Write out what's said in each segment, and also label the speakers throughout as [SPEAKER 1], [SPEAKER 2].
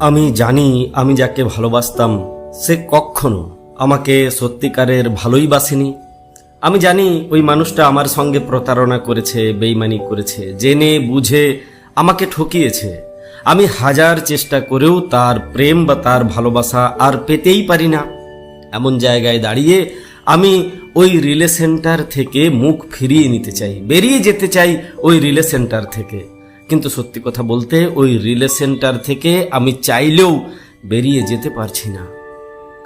[SPEAKER 1] আমি জানি আমি যাকে ভালোবাসতাম, সে কখনো আমাকে সত্যিকারের ভালোই বাসেনি। আমি জানি ওই মানুষটা আমার সঙ্গে প্রতারণা করেছে, বেইমানি করেছে, জেনে বুঝে আমাকে ঠকিয়েছে। আমি হাজার চেষ্টা করেও তার প্রেম বা তার ভালোবাসা আর পেতেই পারি না। এমন জায়গায় দাঁড়িয়ে আমি ওই রিলে সেন্টার থেকে মুখ ফিরিয়ে নিতে চাই, বেরিয়ে যেতে চাই ওই রিলে সেন্টার থেকে। কিন্তু সত্যি কথা বলতে ওই রিলে সেন্টার থেকে আমি চাইলেও বেরিয়ে যেতে পারছি না।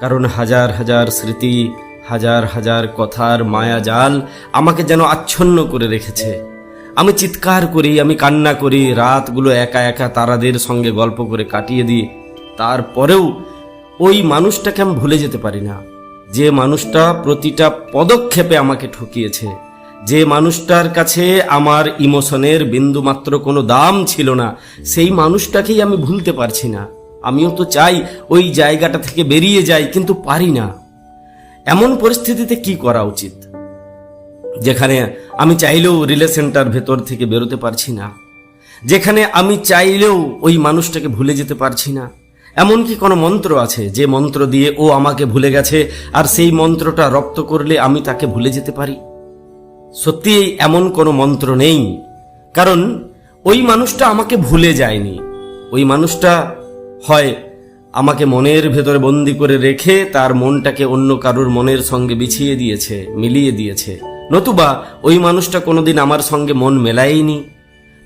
[SPEAKER 1] কারণ হাজার হাজার স্মৃতি, হাজার হাজার কথার মায়া জাল আমাকে যেন আচ্ছন্ন করে রেখেছে। আমি চিৎকার করি, আমি কান্না করি, রাতগুলো একা একা তারাদের সঙ্গে গল্প করে কাটিয়ে দিই। তারপরেও ওই মানুষটাকে আমি ভুলে যেতে পারি না। যে মানুষটা প্রতিটা পদক্ষেপে আমাকে ঠকিয়েছে। যে মানুষটার কাছে আমার ইমোশনের বিন্দুমাত্র কোনো দাম ছিল না, সেই মানুষটাকেই আমি ভুলতে পারছি না। আমিও তো চাই ওই জায়গাটা থেকে বেরিয়ে যাই, কিন্তু পারি না। এমন পরিস্থিতিতে কি করা উচিত? যেখানে আমি চাইলেও রিলেশনটার ভেতর থেকে বেরোতে পারছি না। যেখানে আমি চাইলেও ওই মানুষটাকে ভুলে যেতে পারছি না। এমন কি কোনো মন্ত্র আছে, যে মন্ত্র দিয়ে ও আমাকে ভুলে গেছে, আর সেই মন্ত্রটা রপ্ত করলে আমি তাকে ভুলে যেতে পারি? সত্যি এমন কোনো মন্ত্র নেই। কারণ ওই মানুষটা আমাকে ভুলে যায়নি। ওই মানুষটা হয় আমাকে মনের ভেতরে বন্দি করে রেখে তার মনটাকে অন্য কারুর মনের সঙ্গে বিছিয়ে দিয়েছে, মিলিয়ে দিয়েছে। নতুবা ওই মানুষটা কোনোদিন আমার সঙ্গে মন মেলায়নি।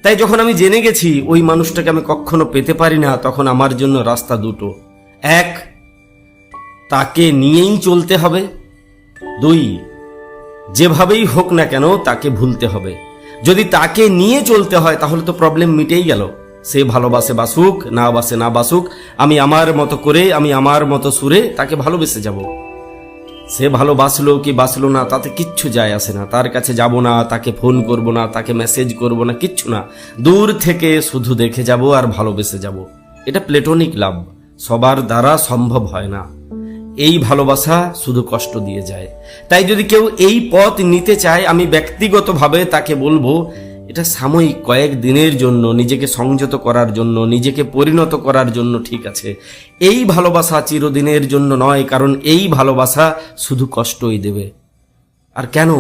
[SPEAKER 1] তাই যখন আমি জেনে গেছি ওই মানুষটাকে আমি কখনো পেতে পারি না, তখন আমার জন্য রাস্তা দুটো। এক, তাকে নিয়েই চলতে হবে। দুই যেভাবেই হোক না কেন তাকে ভুলতে হবে। যদি তাকে নিয়ে চলতে হয়, তাহলে তো প্রবলেম মিটেই গেল। সে ভালোবাসে বাসুক, না বাসে না বাসুক, আমি আমার মতো করে, আমি আমার মতো সুরে তাকে ভালোবেসে যাব। সে ভালোবাসলো কি বাসলো না, তাতে কিচ্ছু যায় আসে না। তার কাছে যাব না, তাকে ফোন করব না, তাকে মেসেজ করব না, কিচ্ছু না। দূর থেকে শুধু দেখে যাব আর ভালোবেসে যাব। এটা প্লেটোনিক লাভ সবার দ্বারা সম্ভব হয় না। এই ভালোবাসা শুধু কষ্ট দিয়ে যায়। তাই যদি কেউ এই পথ নিতে চায়, আমি ব্যক্তিগতভাবে তাকে বলব, এটা সাময়িক কয়েক দিনের জন্য, নিজেকে সংযত করার জন্য, নিজেকে পরিণত করার জন্য ঠিক আছে। এই ভালোবাসা চিরদিনের জন্য নয়, কারণ এই ভালোবাসা শুধু কষ্টই দেবে। আর কেন?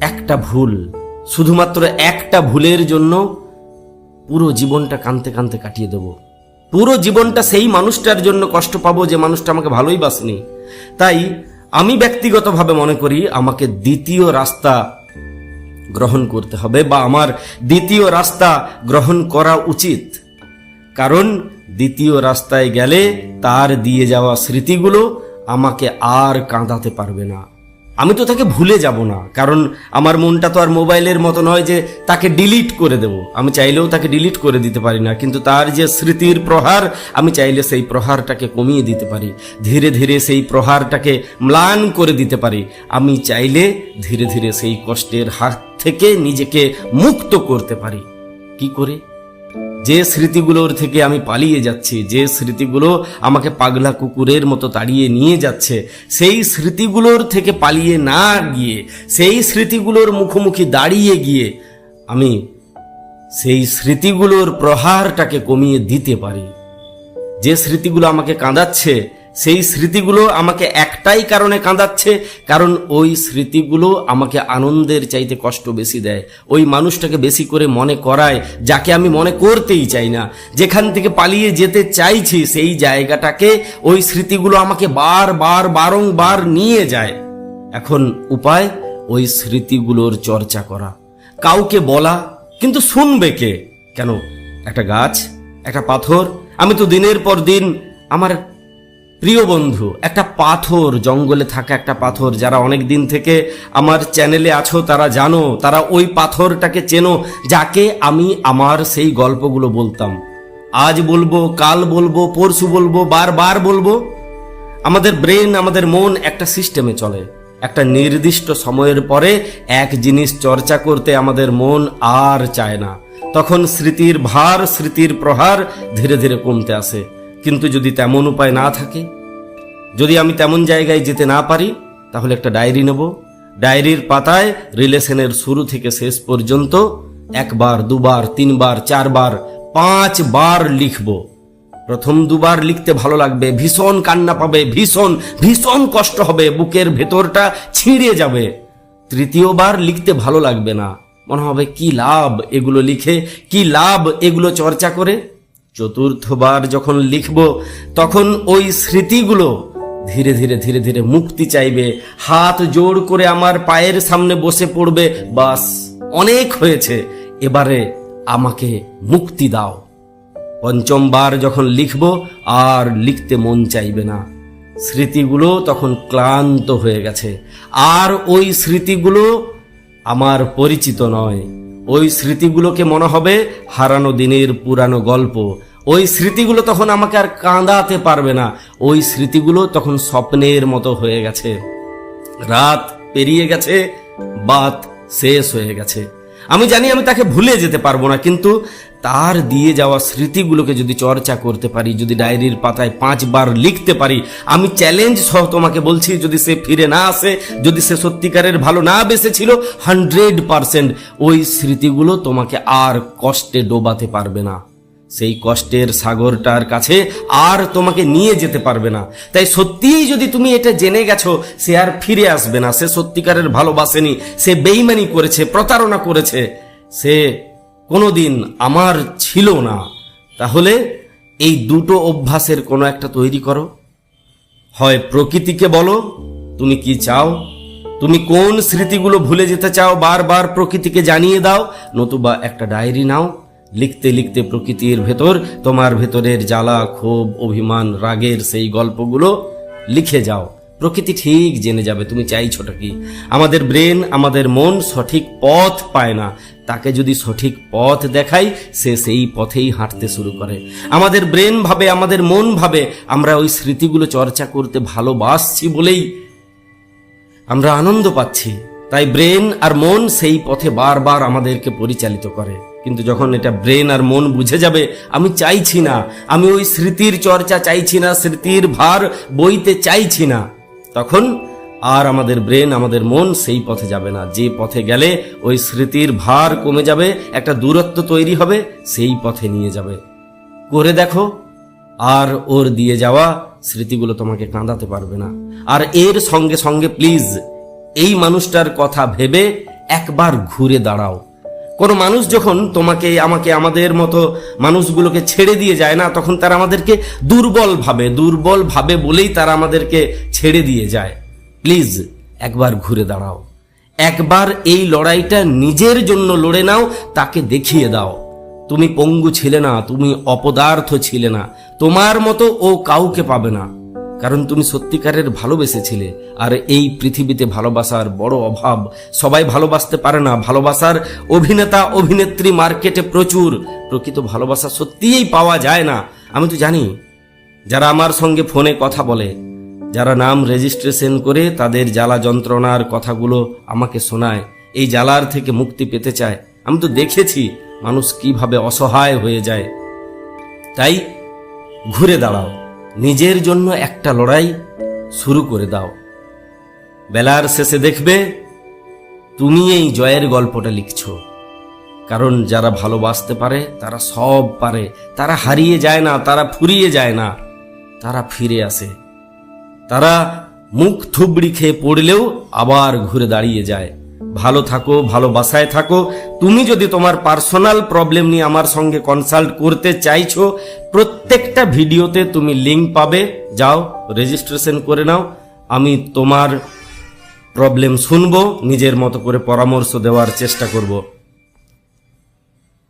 [SPEAKER 1] একটা ভুল, শুধুমাত্র একটা ভুলের জন্য পুরো জীবনটা কানতে কানতে কাটিয়ে দেব। পুরো জীবনটা সেই মানুষটার জন্য কষ্ট পাবো যে মানুষটা আমাকে ভালোই বাসেনি। তাই আমি ব্যক্তিগতভাবে মনে করি আমাকে দ্বিতীয় রাস্তা গ্রহণ করতে হবে বা আমার দ্বিতীয় রাস্তা গ্রহণ করা উচিত। কারণ দ্বিতীয় রাস্তায় গেলে তার দিয়ে যাওয়া স্মৃতিগুলো আমাকে আর কাঁদাতে পারবে না। আমি তো তাকে ভুলে যাব না, কারণ আমার মনটা তো আর মোবাইলের মতো নয় যে তাকে ডিলিট করে দেব। আমি চাইলেও তাকে ডিলিট করে দিতে পারি না, কিন্তু তার যে স্মৃতির প্রহার, আমি চাইলে সেই প্রহারটাকে কমিয়ে দিতে পারি। ধীরে ধীরে সেই প্রহারটাকে ম্লান করে দিতে পারি। আমি চাইলে ধীরে ধীরে সেই কষ্টের হাত থেকে নিজেকে মুক্ত করতে পারি। কি করে? যে স্মৃতিগুলোর থেকে আমি পালিয়ে যাচ্ছি, যে স্মৃতিগুলো আমাকে পাগলা কুকুরের মতো তাড়িয়ে নিয়ে যাচ্ছে, সেই স্মৃতিগুলোর থেকে পালিয়ে না গিয়ে, সেই স্মৃতিগুলোর মুখোমুখি দাঁড়িয়ে গিয়ে আমি সেই স্মৃতিগুলোর প্রহারটাকে কমিয়ে দিতে পারি। যে স্মৃতিগুলো আমাকে কাঁদাচ্ছে সেই স্মৃতিগুলো আমাকে একটাই কারণে কাঁদাচ্ছে, কারণ ওই স্মৃতিগুলো আমাকে আনন্দের চাইতে কষ্ট বেশি দেয়। ওই মানুষটাকে বেশি করে মনে করায়, যাকে আমি মনে করতেই চাই না। যেখান থেকে পালিয়ে যেতে চাইছি, সেই জায়গাটাকে ওই স্মৃতিগুলো আমাকে বার বার, বারংবার নিয়ে যায়। এখন উপায়, ওই স্মৃতিগুলোর চর্চা করা। কাউকে বলা, কিন্তু শুনবে কে? কেন? একটা গাছ? একটা পাথর? আমি তো দিনের পর দিন আমার প্রিয় বন্ধু, একটা পাথর, জঙ্গলে থাকা একটা পাথর, যারা অনেক দিন থেকে আমার চ্যানেলে আছো, তারা জানো, তারা ওই পাথরটাকে চেনো, যাকে আমি আমার সেই গল্পগুলো বলতাম। আজ বলব, কাল বলব, পরশু বলব, বারবার বলব, আমাদের ব্রেন, আমাদের মন একটা সিস্টেমে চলে। একটা নির্দিষ্ট সময়ের পরে এক জিনিস চর্চা করতে আমাদের মন আর চায় না। তখন স্মৃতির ভার, স্মৃতির প্রহার ধীরে ধীরে কমতে আসে। কিন্তু যদি তেমন উপায় না থাকে, যদি আমি তেমন জায়গায় যেতে না পারি, তাহলে একটা ডায়েরি নেব। ডায়েরির পাতায় রিলেশনের শুরু থেকে শেষ পর্যন্ত একবার, দুবার, তিনবার, চারবার, পাঁচবার লিখব। প্রথম দুবার লিখতে ভালো লাগবে, ভীষণ কান্না পাবে, ভীষণ ভীষণ কষ্ট হবে, বুকের ভেতরটা ছিঁড়ে যাবে। তৃতীয়বার লিখতে ভালো লাগবে না। মনে হবে, কি লাভ এগুলো লিখে, কি লাভ এগুলো চর্চা করে? চতুর্থবার যখন লিখব, তখন ওই স্মৃতিগুলো ধীরে ধীরে ধীরে ধীরে মুক্তি চাইবে। হাত জোড় করে আমার পায়ের সামনে বসে পড়বে। বাস, অনেক হয়েছে। এবারে আমাকে মুক্তি দাও। পঞ্চমবার যখন লিখব, আর লিখতে মন চাইবে না। স্মৃতিগুলো তখন ক্লান্ত হয়ে গেছে। আর ওই স্মৃতিগুলো আমার পরিচিত নয়। ওই স্মৃতিগুলোকে মনে হবে, হারানো দিনের পুরানো গল্প। ওই স্মৃতিগুলো তখন আমাকে আর কাঁদাতে পারবে না। ওই স্মৃতিগুলো তখন স্বপ্নের মতো হয়ে গেছে। রাত পেরিয়ে গেছে, বাত শেষ হয়ে গেছে। আমি জানি আমি তাকে ভুলে যেতে পারব না, কিন্তু তার দিয়ে যাওয়া স্মৃতিগুলোকে যদি চর্চা করতে পারি, যদি ডায়েরির পাতায় পাঁচবার লিখতে পারি, আমি চ্যালেঞ্জ সহ তোমাকে বলছি, যদি সে ফিরে না আসে, যদি সে সত্যিকারের ভালো না বেসেছিল হান্ড্রেড পারসেন্ট ওই স্মৃতিগুলো তোমাকে আর কষ্টে ডোবাতে পারবে না। সেই কষ্টের সাগরটার কাছে আর তোমাকে নিয়ে যেতে পারবে না। তাই সত্যিই যদি তুমি এটা জেনে গেছো, সে আর ফিরে আসবে না। সে সত্যিকারের ভালোবাসেনি, সে বেইমানি করেছে, প্রতারণা করেছে, সে কোনোদিন আমার ছিল না। তাহলে এই দুটো অভ্যাসের কোনো একটা তৈরি করো। হয় প্রকৃতিকে বলো, তুমি কি চাও? তুমি কোন স্মৃতিগুলো ভুলে যেতে চাও? বারবার প্রকৃতিকে জানিয়ে দাও, নতুবা একটা ডায়েরি নাও। লিখতে লিখতে প্রকৃতির ভেতর, তোমার ভেতরের জ্বালা, ক্ষোভ, অভিমান, রাগের সেই গল্পগুলো লিখে যাও। প্রকৃতি ঠিক জেনে যাবে, তুমি চাইছোটা কি? আমাদের ব্রেন আমাদের মন সঠিক পথ পায় না। তাকে যদি সঠিক পথ দেখাই, সে সেই পথেই হাঁটতে শুরু করে। আমাদের ব্রেন ভাবে, আমাদের মন ভাবে, আমরা ওই স্মৃতিগুলো চর্চা করতে ভালোবাসছি বলেই আমরা আনন্দ পাচ্ছি। তাই ব্রেন আর মন সেই পথে বারবার আমাদেরকে পরিচালিত করে। কিন্তু যখন এটা ব্রেন আর মন বুঝে যাবে, আমি চাইছি না, আমি ওই স্মৃতির চর্চা চাইছি না, স্মৃতির ভার বইতে চাইছি না। তখন আর আমাদের ব্রেন, আমাদের মন সেই পথে যাবে না। যে পথে গেলে ওই স্মৃতির ভার কমে যাবে, একটা দূরত্ব তৈরি হবে, সেই পথে নিয়ে যাবে। করে দেখো, আর ওর দিয়ে যাওয়া স্মৃতিগুলো তোমাকে কাঁদাতে পারবে না। আর এর সঙ্গে সঙ্গে প্লিজ এই মানুষটার কথা ভেবে একবার ঘুরে দাঁড়াও। কোনো মানুষ যখন তোমাকে, আমাকে, আমাদের মতো মানুষগুলোকে ছেড়ে দিয়ে যায় না, তখন তারা আমাদেরকে দুর্বল ভাবে দুর্বল ভাবে বলেই তারা আমাদেরকে ছেড়ে দিয়ে যায়। প্লিজ, একবার ঘুরে দাঁড়াও। একবার এই লড়াইটা নিজের জন্য লড়ে নাও, তাকে দেখিয়ে দাও। তুমি পঙ্গু ছিলে না, তুমি অপদার্থ ছিলে না। তোমার মতো ও কাউকে পাবে না। কারণ তুমি সত্যিকারের ভালোবেসেছিলে। আর এই পৃথিবীতে ভালোবাসার বড় অভাব, সবাই ভালোবাসতে পারে না। ভালোবাসার অভিনেতা, অভিনেত্রী মার্কেটে প্রচুর। প্রকৃত ভালোবাসা সত্যিই পাওয়া যায় না। আমি তো জানি, যারা আমার সঙ্গে ফোনে কথা বলে, যারা নাম রেজিস্ট্রেশন করে তাদের জ্বালা যন্ত্রণার কথাগুলো আমাকে শোনায়, এই জ্বালার থেকে মুক্তি পেতে চায়। আমি তো দেখেছি মানুষ কীভাবে অসহায় হয়ে যায়। তাই ঘুরে দাঁড়াও। নিজের জন্য একটা লড়াই শুরু করে দাও। বেলার শেষে দেখবে তুমি এই জয়ের গল্পটা লিখছ। কারণ যারা ভালোবাসতে পারে, তারা সব পারে। তারা হারিয়ে যায় না, তারা ফুরিয়ে যায় না, তারা ফিরে আসে। তারা মুখ থুবড়ি খেয়ে পড়লেও আবার ঘুরে দাঁড়িয়ে যায়। ভালো থাকো, ভালোবাসায় থাকো তুমি যদি তোমার পার্সোনাল প্রবলেম নিয়ে আমার সঙ্গে কনসাল্ট করতে চাইছো, প্রত্যেকটা ভিডিওতে তুমি লিঙ্ক পাবে। যাও রেজিস্ট্রেশন করে নাও। আমি তোমার প্রবলেম শুনব, নিজের মতো করে পরামর্শ দেওয়ার চেষ্টা করব।